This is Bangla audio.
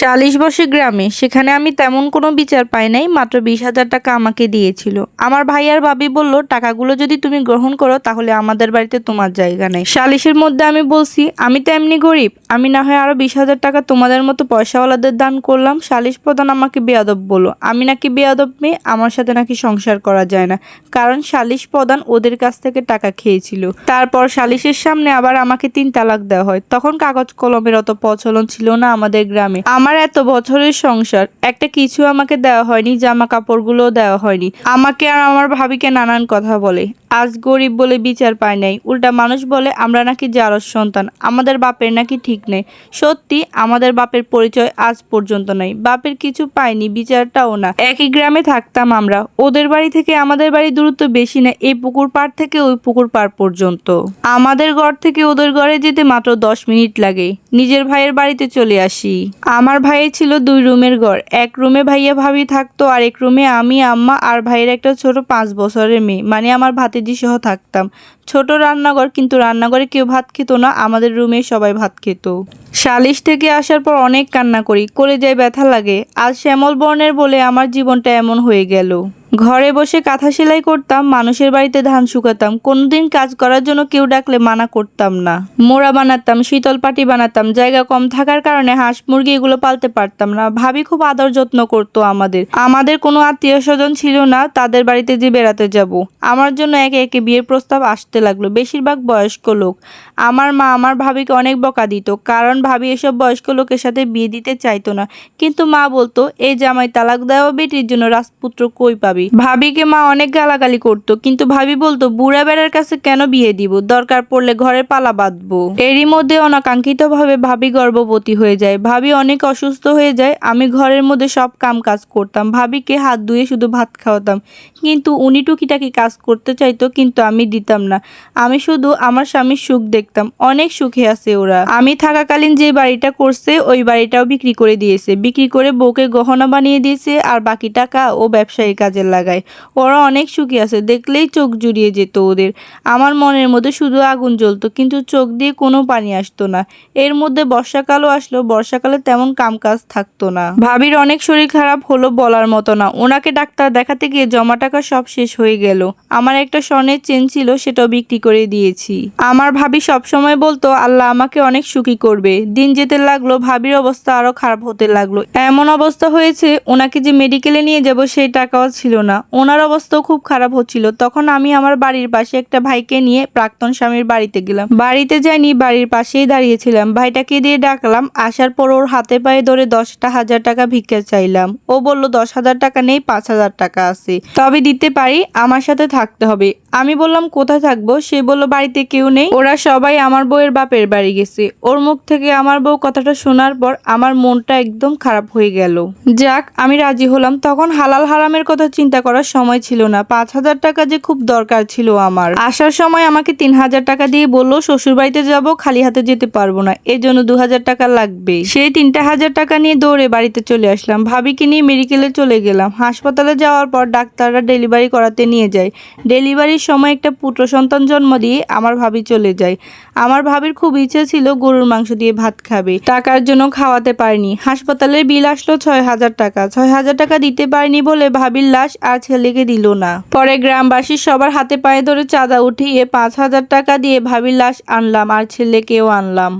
শালিশ বসে গ্রামে, সেখানে আমি তেমন কোনো বিচার পাই নাই, মাত্র বিশ হাজার টাকা আমাকে দিয়েছিল। আমার ভাই আর ভাবি বলল, টাকাগুলো যদি তুমি গ্রহণ করো, তাহলে আমাদের বাড়িতে তোমার জায়গা নেই। শালিশের মধ্যে আমি বলছি, আমি তো এমনি গরিব, আমি না হয় আরও বিশ হাজার টাকা তোমাদের মতো পয়সাওয়ালাদের দান করলাম। শালিশ প্রধান আমাকে বেয়াদব বলো আমি নাকি বেয়াদব মেয়ে, আমার সাথে নাকি সংসার করা যায় না। কারণ শালিশ প্রধান ওদের কাছ থেকে টাকা খেয়েছিল। তারপর শালিশের সামনে আবার আমাকে তিন তালাক দেওয়া হয়। তখন কাগজ কলমের অত প্রচলন ছিল না আমাদের গ্রামে। আমার এত বছরের সংসার, একটা কিছু আমাকে দেওয়া হয়নি জামা কাপড়গুলো দেওয়া হয়নি। আমাকে আর আমার ভাবিকে নানান কথা বলে। আজ গরিব বলে বিচার পায় নাই। উল্টা মানুষ বলে, আমরা নাকি জারস সন্তান। আমাদের বাপের নাকি ঠিক নেই। সত্যি, আমাদের বাপের পরিচয় আজ পর্যন্ত নাই। বাপের কিছু পাইনি বিচারটাও না। একই গ্রামে থাকতাম আমরা। ওদের বাড়ি থেকে আমাদের বাড়ি দূরত্ব বেশি না, এই পুকুর পাড় থেকে ওই পুকুর পাড় পর্যন্ত। আমাদের ঘর থেকে ওদের ঘরে যেতে মাত্র দশ মিনিট লাগে। নিজের ভাইয়ের বাড়িতে চলে আসি। আমার ভাইয়ের ছিল দুই রুমের ঘর। এক রুমে ভাইয়া ভাবি থাকতো আর এক রুমে আমি, আম্মা আর ভাইয়ের একটা ছোট পাঁচ বছরের মেয়ে। মানে আমার ভাতিজি সহ থাকতাম। ছোট রান্নাঘর, কিন্তু রান্নাঘরে কেউ ভাত খেত না, আমাদের রুমে সবাই ভাত খেত। সালিশ থেকে আসার পর অনেক কান্না করি করে, কলেজায় ব্যথা লাগে। আজ শ্যামল বর্ণের বলে আমার জীবনটা এমন হয়ে গেল। ঘরে বসে কাঁথা সেলাই করতাম, মানুষের বাড়িতে ধান শুকাতাম। কোনোদিন কাজ করার জন্য কেউ ডাকলে মানা করতাম না। মোড়া বানাতাম, শীতল পাটি বানাতাম, জায়গা কম থাকার কারণে হাঁস মুরগি এগুলো পালতে পারতাম না। ভাবি খুব আদর যত্ন করতো আমাদের। আমাদের কোনো আত্মীয় স্বজন ছিল না, তাদের বাড়িতে যে বেড়াতে যাব। আমার জন্য একে একে বিয়ের প্রস্তাব আসতে লাগল। বেশিরভাগ বয়স্ক লোক। আমার মা আমার ভাবিকে অনেক বকা দিত, কারণ ভাবি এসব বয়স্ক লোকের সাথে বিয়ে দিতে চাইতো না। কিন্তু মা বলতো, এই জামাই তালাক দেওয়া বেটির জন্য রাজপুত্র কই পাবি? ভাবিকে মা অনেক গালাগালি করতো, কিন্তু ভাবি বলতো, বুড়া বেড়ার কাছে কেন বিয়ে দিব? দরকার পড়লে ঘরে পালা বাঁধবো। এরই মধ্যে অনাকাঙ্ক্ষিত ভাবে ভাবি গর্ভবতী হয়ে যায়। ভাবি অনেক অসুস্থ হয়ে যায়, আমি ঘরের মধ্যে সব কাম কাজ করতাম। ভাবিকে হাত ধুয়ে শুধু ভাত খাওয়াতাম। কিন্তু উনি টুকিটাকি কাজ করতে চাইতো, কিন্তু আমি দিতাম না। আমি শুধু আমার স্বামীর সুখ দেখতাম। অনেক সুখে আছে ওরা। আমি থাকাকালীন যে বাড়িটা করছে, ওই বাড়িটাও বিক্রি করে দিয়েছে। বিক্রি করে বউকে গহনা বানিয়ে দিয়েছে, আর বাকি টাকা ও ব্যবসায়ী কাজে লাগায়। ওরা অনেক সুখী আছে, দেখলেই চোখ জুড়িয়ে যেত ওদের। আমার মনের মধ্যে শুধু আগুন জ্বলতো, কিন্তু চোখ দিয়ে কোনো পানি আসতো না। এর মধ্যে বর্ষাকালও আসলো, বর্ষাকালে তেমন কামকাজ থাকতো না। ভাবির অনেক শরীর খারাপ হলো বলার মতো না। ওনাকে ডাক্তার দেখাতে গিয়ে জমা টাকা সব শেষ হয়ে গেল। আমার একটা স্বর্ণের চেন ছিল, সেটাও বিক্রি করে দিয়েছি। আমার ভাবি সব সময় বলতো, আল্লাহ আমাকে অনেক সুখী করবে। দিন যেতে লাগল, ভাবির অবস্থা আরও খারাপ হতে লাগল। এমন অবস্থা হয়েছে, ওনাকে যে মেডিকেলে নিয়ে যাব, সেই টাকাও ছিল না। ওনার অবস্থাও খুব খারাপ হচ্ছিল। তখন আমি আমার বাড়ির পাশে একটা ভাইকে নিয়ে প্রাক্তন স্বামীর বাড়িতে গেলাম। বাড়িতে যাইনি, বাড়ির পাশেই দাঁড়িয়েছিলাম। ভাইটাকে দিয়ে ডাকলাম। আসার পর ওর হাতে পায়ে ধরে দশটা হাজার টাকা ভিক্ষা চাইলাম। ও বলল, দশ হাজার টাকা নেই, পাঁচ হাজার টাকা আছে। তবে দিতে পারি, আমার সাথে থাকতে হবে। আমি বললাম, কোথায় থাকব? সে বলল, বাড়িতে কেউ নেই। ওরা সবাই আমার বউয়ের বাপের বাড়ি গেছে। ওর মুখ থেকে আমার বউ কথাটা শোনার পর আমার মনটা একদম খারাপ হয়ে গেল। যাক, আমি রাজি হলাম। তখন হালাল হারামের কথা চিন্তা করার সময় ছিল না। পাঁচ হাজার টাকা যে খুব দরকার ছিল আমার। আসার সময় আমাকে তিন হাজার টাকা দিয়ে বলল শ্বশুর বাড়িতে যাব, খালি হাতে যেতে পারব না। এর জন্য দু হাজার টাকা লাগবে। সেই তিনটা হাজার টাকা নিয়ে দৌড়ে বাড়িতে চলে আসলাম। ভাবিকে নিয়ে মেডিকেলে চলে গেলাম। হাসপাতালে যাওয়ার পর ডাক্তাররা ডেলিভারি করাতে নিয়ে যায়। ডেলিভারির সময় একটা পুত্র সন্তান জন্ম দিয়ে আমার ভাবি চলে যায়। আমার ভাবির খুব ইচ্ছে ছিল গরুর মাংস দিয়ে ভাত খাবে। টাকার জন্য খাওয়াতে পারেনি। হাসপাতালের বিল আসলো ছয় হাজার টাকা। ছয় হাজার টাকা দিতে পারেনি বলে ভাবির লাশ আর ছেলেকে দিল না। পরে গ্রামবাসী সবার হাতে পায়ে ধরে চাঁদা উঠিয়ে পাঁচ হাজার টাকা দিয়ে ভাবির লাশ আনলাম, আর ছেলেকেও আনলাম।